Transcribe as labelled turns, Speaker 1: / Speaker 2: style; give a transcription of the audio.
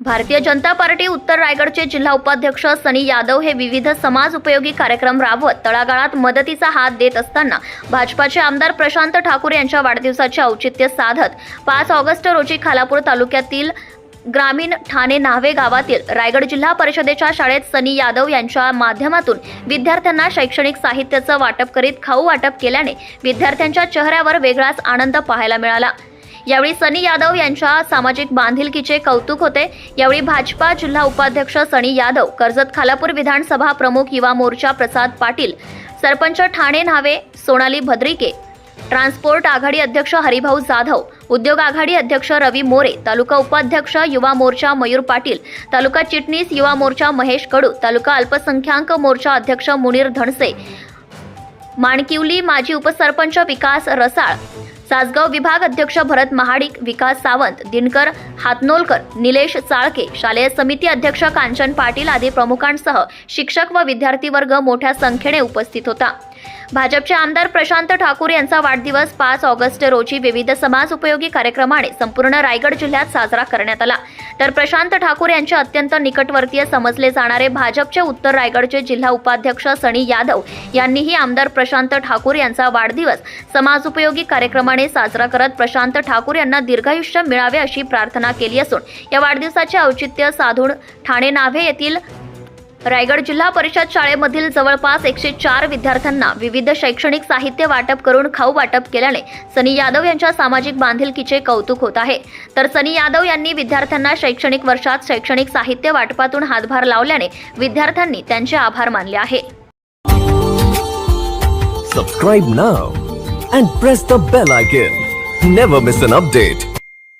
Speaker 1: Bharatiya Janata party उत्तर रायगडचे जिल्हा उपाध्यक्ष सनी यादव हे विविध समाज उपयोगी कार्यक्रम राबवत तळागाळात मदतीचा हात देत असताना भाजपाचे आमदार प्रशांत ठाकूर यांच्या वाढदिवसाचे औचित्य साधत पाच ऑगस्ट रोजी खालापूर तालुक्यातील ग्रामीण ठाणे नावे गावातील रायगड जिल्हा परिषदेच्या शाळेत सनी यादव यांच्या माध्यमातून विद्यार्थ्यांना शैक्षणिक साहित्याचं वाटप करीत खाऊ वाटप केल्याने विद्यार्थ्यांच्या चेहऱ्यावर वेगळाच आनंद पाहायला मिळाला. यावेळी सनी यादव यांच्या सामाजिक बांधिलकीचे कौतुक होते. यावेळी भाजपा जिल्हा उपाध्यक्ष सनी यादव कर्जत खालापूर विधानसभा प्रमुख युवा मोर्चा प्रसाद पाटील सरपंच ठाणे न्हावे सोनाली भद्रिके ट्रान्सपोर्ट आघाडी अध्यक्ष हरिभाऊ जाधव उद्योग आघाडी अध्यक्ष रवी मोरे तालुका उपाध्यक्ष युवा मोर्चा मयूर पाटील तालुका चिटणीस युवा मोर्चा महेश कडू तालुका अल्पसंख्याक मोर्चा अध्यक्ष मुनीर धणसे माणकिवली माजी उपसरपंच विकास रसाळ सासगाव विभाग अध्यक्ष भरत महाडिक विकास सावंत दिनकर हातनोलकर निलेश चाळके शालेय समिती अध्यक्ष कांचन पाटील आदी प्रमुखांसह शिक्षक व विद्यार्थी वर्ग मोठ्या संख्येने उपस्थित होता. भाजपचे आमदार प्रशांत ठाकूर यांचा वाढदिवस पाच ऑगस्ट रोजी विविध समाज उपयोगी कार्यक्रमाने संपूर्ण रायगड जिल्ह्यात साजरा करण्यात आला. तर प्रशांत ठाकूर यांचे अत्यंत निकटवर्तीय समजले जाणारे भाजपचे उत्तर रायगडचे जिल्हा उपाध्यक्ष सनी यादव यांनीही आमदार प्रशांत ठाकूर यांचा वाढदिवस समाज उपयोगी कार्यक्रमाने साजरा करत प्रशांत ठाकूर यांना दीर्घायुष्य मिळावे अशी प्रार्थना केली असून या वाढदिवसाचे औचित्य साधून ठाणे नाव्हे येथील रायगड जिल्हा परिषद शाळेमधील जवळपास एकशे चार विद्यार्थ्यांना विविध शैक्षणिक साहित्य वाटप करून खाऊ वाटप केल्याने सनी यादव यांच्या सामाजिक बांधिलकीचे कौतुक होत आहे. तर सनी यादव यांनी विद्यार्थ्यांना शैक्षणिक वर्षात शैक्षणिक साहित्य वाटपातून हातभार लावल्याने विद्यार्थ्यांनी त्यांचे आभार मानले आहे.
Speaker 2: Subscribe now and press the bell icon never miss an update